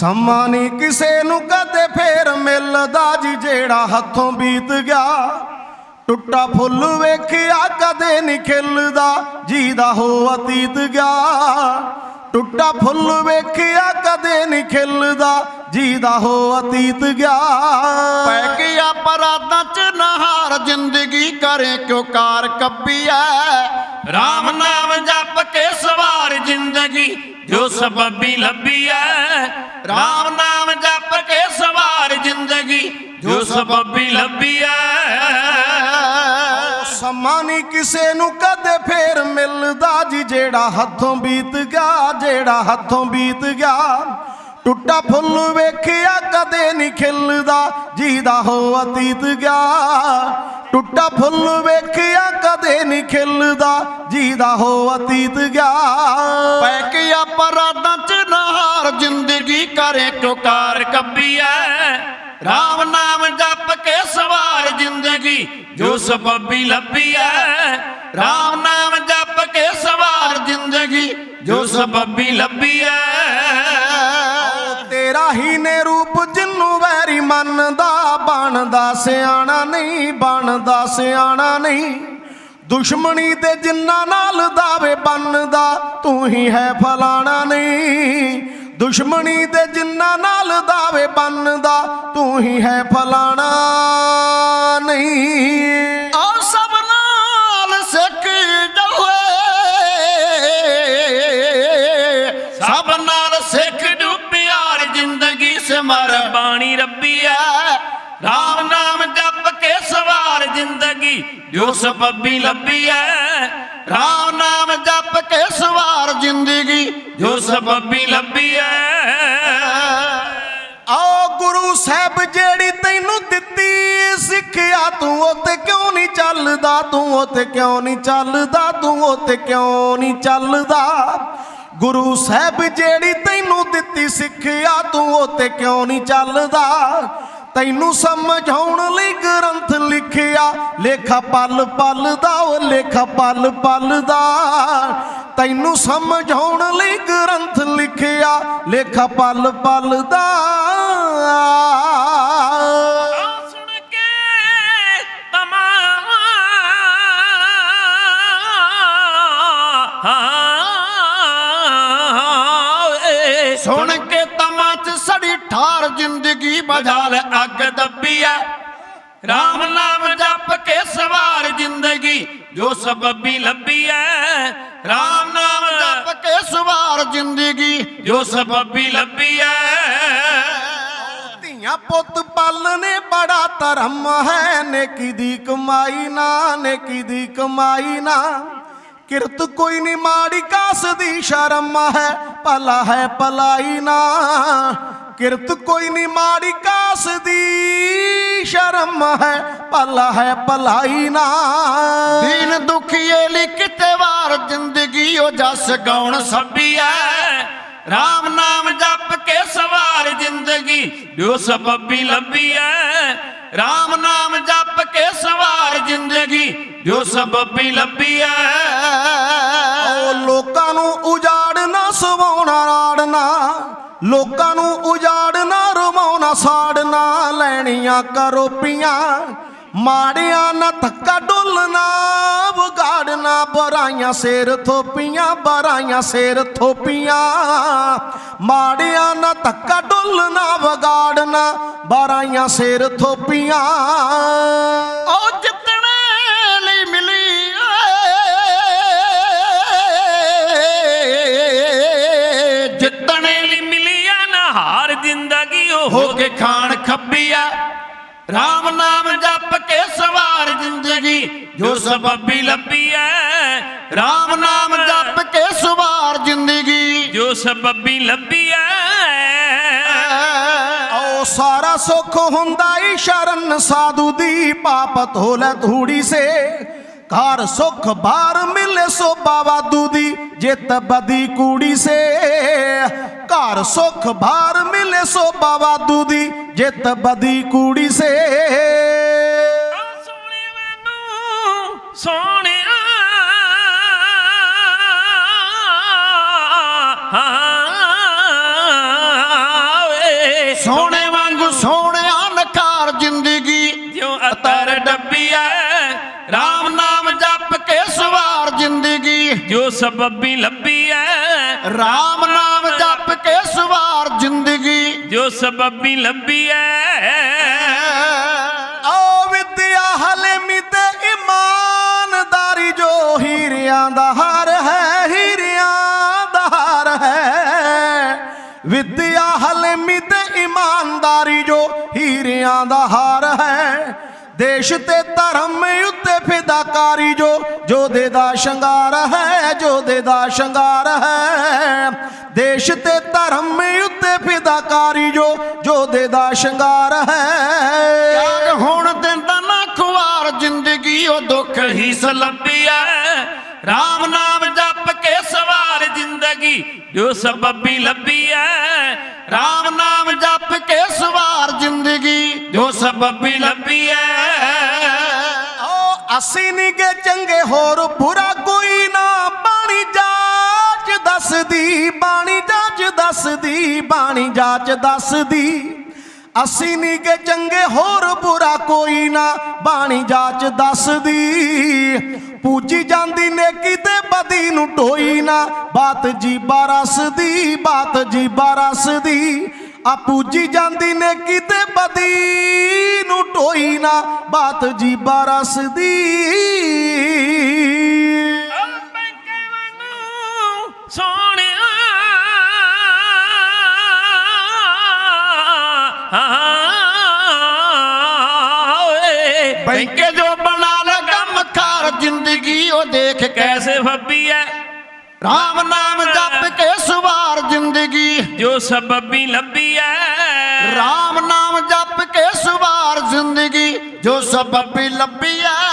ਸਮਾਂ ਨਹੀਂ ਕਿਸੇ ਨੂੰ ਕਦੇ ਫੇਰ ਮਿਲਦਾ ਜੀ ਜਿਹੜਾ ਹੱਥੋਂ ਬੀਤ ਗਿਆ। ਟੁੱਟਾ ਫੁੱਲ ਵੇਖਿਆ ਕਦੇ ਨਹੀਂ ਖਿਲਦਾ, ਜੀਦਾ ਹੋ ਅਤੀਤ ਗਿਆ। ਟੁੱਟਾ ਫੁੱਲ ਵੇਖਿਆ ਕਦੇ ਨਹੀਂ ਖਿਲਦਾ, ਜੀਦਾ ਹੋ ਅਤੀਤ ਗਿਆ। ਪੈ ਗਿਆ ਪਰਾਦਾਂ ਚ ਨਹਾਰ ਜ਼ਿੰਦਗੀ ਕਰੇ ਕਿਉਂ ਕਾਰ ਕੱਬੀ ਐ? ਰਾਮ ਨਾਮ ਜਪ ਕੇ ਸਵਾਰ ਜ਼ਿੰਦਗੀ ਜੋ ਸਬਬੀ ਲੱਭੀ ਐ, ਰਾਮ ਨਾਮ ਜਪ ਕੇ ਸਵਾਰ ਜ਼ਿੰਦਗੀ। ਜੋ ਸਬਬੀ ਲੱਭੀ ਐ। ਸਮਾਂ ਨਹੀਂ ਕਿਸੇ ਨੂੰ ਕਦੇ ਫੇਰ ਮਿਲਦਾ ਜੀ, ਜਿਹੜਾ ਹੱਥੋਂ ਬੀਤ ਗਿਆ, ਜਿਹੜਾ ਹੱਥੋਂ ਬੀਤ ਗਿਆ। ਟੁੱਟਾ ਫੁੱਲ ਵੇਖਿਆ ਕਦੇ ਨਹੀਂ ਖਿਲਦਾ ਜਿਹਦਾ ਹੋ ਅਤੀਤ ਗਿਆ। ਟੁੱਟਾ ਫੁੱਲ ਵੇਖਿਆ ਕਦੇ ਨਹੀਂ ਖਿਲਦਾ ਜਿਹਦਾ ਹੋ ਅਤੀਤ ਗਿਆ। ਪੈ ਗਿਆ ਪਰਾਦਾਂ ਚ ਨਹਾਰ ਜ਼ਿੰਦਗੀ ਕਰੇ ਕਿਉਂ ਕੱਬੀ ਐ। ਰਾਮ ਨਾਮ ਜਪ ਕੇ ਸਵਾਰ, ਜ਼ਿੰਦਗੀ ਜੋ ਸਬਬੀ ਲੱਭੀ ਐ। ਰਾਮ ਨਾਮ ਜਪ ਕੇ ਸਵਾਰ, ਜ਼ਿੰਦਗੀ ਜੋ ਸਬਬੀ ਲੱਭੀ ਐ। ਤੇਰਾ ਨੇ ਰੂਪ ਜਿੰਨੂੰ ਵੈਰੀ ਮੰਨਦਾ, ਬਣਦਾ ਸਿਆਣਾ ਨਹੀਂ, ਬਣਦਾ ਸਿਆਣਾ ਨਹੀਂ। ਦੁਸ਼ਮਣੀ ਤੇ ਜਿੰਨਾ ਨਾਲ ਦਾਵੇ ਬੰਨਦਾ, ਤੂੰ ਹੀ ਹੈ ਫਲਾਣਾ ਨਹੀਂ। ਦੁਸ਼ਮਣੀ ਤੇ ਜਿੰਨਾ ਨਾਲ ਦਾਵੇ ਬੰਨਦਾ, ਤੂੰ ਹੀ ਹੈ ਫਲਾਣਾ ਨਹੀਂ। ਜ਼ਿੰਦਗੀ ਬਾਣੀ ਰੱਬੀ ਐ। ਰਾਮ ਨਾਮ ਜਪ ਕੇ ਸਵਾਰ ਜ਼ਿੰਦਗੀ ਜੋ ਸਬਬੀ ਲੱਭੀ ਐ। ਰਾਮ ਨਾਮ ਜਪ ਕੇ ਸਵਾਰ ਜ਼ਿੰਦਗੀ ਜੋ ਸਬਬੀ ਲੱਭੀ ਐ। ਆਓ ਗੁਰੂ ਸਾਹਿਬ ਜਿਹੜੀ ਤੈਨੂੰ ਦਿੱਤੀ ਸਿੱਖਿਆ, ਤੂੰ ਉੱਤੇ ਕਿਉਂ ਨਹੀਂ ਚੱਲਦਾ? ਤੂੰ ਉੱਤੇ ਕਿਉਂ ਨਹੀਂ ਚੱਲਦਾ? ਤੂੰ ਉੱਤੇ ਕਿਉਂ ਨਹੀਂ ਚੱਲਦਾ? ਗੁਰੂ ਸਾਹਿਬ ਜਿਹੜੀ ਤੈਨੂੰ ਦਿੱਤੀ ਸਿੱਖਿਆ, ਤੂੰ ਉਹ ਤੇ ਕਿਉਂ ਨਹੀਂ ਚੱਲਦਾ? ਤੈਨੂੰ ਸਮਝਾਉਣ ਲਈ ਗ੍ਰੰਥ ਲਿਖਿਆ, ਲੇਖਾ ਪਲ ਪਲ ਦਾ ਉਹ ਲੇਖਾ ਪਲ ਪਲ ਦਾ ਤੈਨੂੰ ਸਮਝਾਉਣ ਲਈ ਗ੍ਰੰਥ ਲਿਖਿਆ, ਲੇਖਾ ਪਲ ਪਲ ਦਾ ਠਾਰ ਜ਼ਿੰਦਗੀ ਬਜਾ ਬਜਾਲ ਅੱਗ ਦੱਬੀ ਐ ਰਾਮ ਨਾਮ ਜਪ ਕੇ ਸਵਾਰ ਜ਼ਿੰਦਗੀ, ਜੋ ਸਬਬੀ ਲੱਭੀ ਐ ਰਾਮ ਨਾਮ ਜਪ ਜਪ ਕੇ ਸਵਾਰ ਜ਼ਿੰਦਗੀ, ਜੋ ਸਬਬੀ ਲੱਭੀ ਐ ਧੀਆਂ ਪੁੱਤ ਪਾਲਨੇ ਬੜਾ ਧਰਮ ਹੈ। ਨੇਕੀ ਦੀ ਕਮਾਈ ਨਾ, ਨੇਕੀ ਦੀ ਕਮਾਈ ਨਾ। ਕਿਰਤ ਕੋਈ ਨਹੀਂ ਮਾੜੀ ਕਾਸ ਦੀ ਸ਼ਰਮ ਹੈ, ਭਲਾ ਹੈ ਭਲਾਈ ਨਾ। ਕਿਰਤ ਕੋਈ ਨਹੀਂ ਮਾੜੀ ਕਾਸ ਦੀ ਸ਼ਰਮ ਹੈ, ਭਲਾ ਹੈ ਭਲਾਈ ਨਾ। ਦੀਨ ਦੁਖੀਏ ਲਈ ਕਿਤੇ ਵਾਰ, ਜ਼ਿੰਦਗੀ ਉਹ ਜਸ ਗਾਉਣ ਸੱਬੀ ਐ ਰਾਮ ਨਾਮ ਜਪ ਕੇ ਸਵਾਰ ਜ਼ਿੰਦਗੀ, ਜੋ ਸਬਬੀ ਲੱਭੀ ਐ ਰਾਮ ਨਾਮ ਜਪ ਕੇ ਸਵਾਰ ਜ਼ਿੰਦਗੀ ਜੋ ਸਬਬੀ ਲੱਭੀ ਐ। ਉਹ ਲੋਕਾਂ ਨੂੰ ਉਜਾੜਨਾ ਸਵਾਉਣਾ ਰਾੜਨਾ ਲੋਕਾਂ ਨੂੰ ਉਜਾੜਨਾ ਰਵਾਉਣਾ ਸਾੜਨਾ ਲੈਣੀਆਂ ਕਰੋਪੀਆਂ ਮਾੜਿਆਂ ਨਾ ਧੱਕਾ ਡੁੱਲਣਾ ਵਿਗਾੜਨਾ ਬਰਾਈਆਂ ਸਿਰ ਥੋਪੀਆਂ ਬਰਾਈਆਂ ਸਿਰ ਥੋਪੀਆਂ। ਮਾੜਿਆਂ ਨਾ ਧੱਕਾ ਡੁੱਲਣਾ ਵਿਗਾੜਨਾ ਬਰਾਈਆਂ ਸਿਰ ਥੋਪੀਆਂ। ਉਹ ਹੋ ਕੇ ਖਾਣ ਖੱਬੀ ਐ ਰਾਮ ਨਾਮ ਜਪ ਕੇ ਸਵਾਰ ਜ਼ਿੰਦਗੀ, ਜੋ ਸਬਬੀ ਲੱਭੀ ਐ ਰਾਮ ਨਾਮ ਜਪ ਕੇ ਸਵਾਰ ਜ਼ਿੰਦਗੀ, ਜੋ ਸਬਬੀ ਲੱਭੀ ਐ ਓ ਸਾਰਾ ਸੁੱਖ ਹੁੰਦਾ ਈ ਸ਼ਰਨ, ਸਾਧੂ ਦੀ ਪਾਪ ਧੋਲੇ ਧੂੜੀ ਸੇ। ਘਰ ਸੁਖ ਬਾਰ ਮਿਲੇ ਸੋ ਬਾਵਾ ਦੂਦੀ ਜਿੱਤ ਬਦੀ ਕੂੜੀ ਸੇ। ਘਰ ਸੁਖ ਬਾਰ ਮਿਲੇ ਸੋ ਬਾਵਾ ਦੂਦੀ ਜਿਤ ਬਦੀ ਕੂੜੀ ਸੇ। ਸੋਹਣੇ ਮੈਨੂੰ ਸੋਹਣਿਆ। ਸੋਹਣੇ ਵਾਂਗੂ ਸੋਹਣਿਆ ਨਕਾਰ ਜ਼ਿੰਦਗੀ ਜਿਉ ਅਤਰ ਡੱਬੀ ਐ ਰਾਮ ਨਾਮ ਜਪ ਕੇ ਸਵਾਰ ਜ਼ਿੰਦਗੀ। ਜੋ ਸਬਬੀ ਲੱਭੀ ਐ ਰਾਮ ਨਾਮ ਜਪ ਕੇ ਸਵਾਰ ਜ਼ਿੰਦਗੀ। ਜੋ ਸਬਬੀ ਲੱਭੀ ਐ। ਓ ਵਿਦਿਆ ਹਲਮੀ ਤੇ ਇਮਾਨਦਾਰੀ ਜੋ ਹੀਰਿਆਂ ਦਾ ਹਾਰ ਹੈ ਹੀਰਿਆਂ ਦਾ ਹਾਰ ਹੈ। ਵਿਦਿਆ ਹਲਮੀ ਤੇ ਇਮਾਨਦਾਰੀ ਜੋ ਹੀਰਿਆਂ ਦਾ ਹਾਰ ਹੈ। ਦੇਸ਼ ਤੇ ਧਰਮ ਉੱਤੇ ਫਿਦਾਕਾਰੀ ਜੋ, ਜੋਧੇ ਦਾ ਸ਼ਿੰਗਾਰ ਹੈ, ਜੋਧੇ ਦਾ ਸ਼ਿੰਗਾਰ ਹੈ। ਦੇਸ਼ ਤੇ ਧਰਮ ਉੱਤੇ ਫਿਦਾਕਾਰੀ ਜੋ, ਜੋਧੇ ਦਾ ਸ਼ਿੰਗਾਰ ਹੈ। ਯਾਰ ਹੁਣ ਦਿੰਦਾ ਨਾ ਖੁਆਰ ਜ਼ਿੰਦਗੀ ਉਹ ਦੁੱਖ ਹੀ ਸਲੱਬੀ ਐ। ਰਾਮ ਨਾਮ ਜਪ ਕੇ ਸਵਾਰ ਜ਼ਿੰਦਗੀ, ਜੋ ਸਬਬੀ ਲੱਭੀ ਐ। ਰਾਮ ਨਾਮ ਜਪ ਕੇ ਸਵਾਰ ਜ਼ਿੰਦਗੀ, ਜੋ ਸਬਬੀ ਲੱਭੀ ਐ। ਅਸੀਂ ਨਿਗੇ ਚੰਗੇ, ਹੋਰ ਬੁਰਾ ਕੋਈ ਨਾ। ਬਾਣੀ ਜਾਚ ਦੱਸਦੀ, ਬਾਣੀ ਜਾਚ ਦੱਸਦੀ, ਬਾਣੀ ਜਾਚ ਦੱਸਦੀ। ਅਸੀਂ ਨਿਗੇ ਚੰਗੇ, ਹੋਰ ਬੁਰਾ ਕੋਈ ਨਾ। ਬਾਣੀ ਜਾਚ ਦੱਸਦੀ। ਪੂਜੀ ਜਾਂਦੀ ਨੇਕੀ ਤੇ ਬਦੀ ਨੂੰ ਢੋਈ ਨਾ। ਬਾਤ ਜੀ ਬਾਰਸ ਦੀ ਬਾਤ ਜੀ ਬਾਰਸ ਦੀ ਆ ਪੂਜੀ ਜਾਂਦੀ ਨੇਕੀ ਤੇ ਬਦੀ ਢੋਈ ਨਾ ਬਾਤ ਜੀ ਬਾਰਸ ਦੀ ਬੈਂਕੇ ਜੋ ਬਣਾ ਲਗਾ ਮਖਾਰ ਜ਼ਿੰਦਗੀ ਉਹ ਦੇਖ ਕੈਸੇ ਫੱਬੀ ਐ? ਰਾਮ ਨਾਮ ਜਪ ਕੇ ਸਵਾਰ ਜ਼ਿੰਦਗੀ। ਜੋ ਸਬਬੀ ਲੱਭੀ ਐ। ਰਾਮ ਨਾਮ ਜਪ ਕੇ ਸਵਾਰ ਜ਼ਿੰਦਗੀ ਜੋ ਸਬਬੀ ਲੱਭੀ ਐ।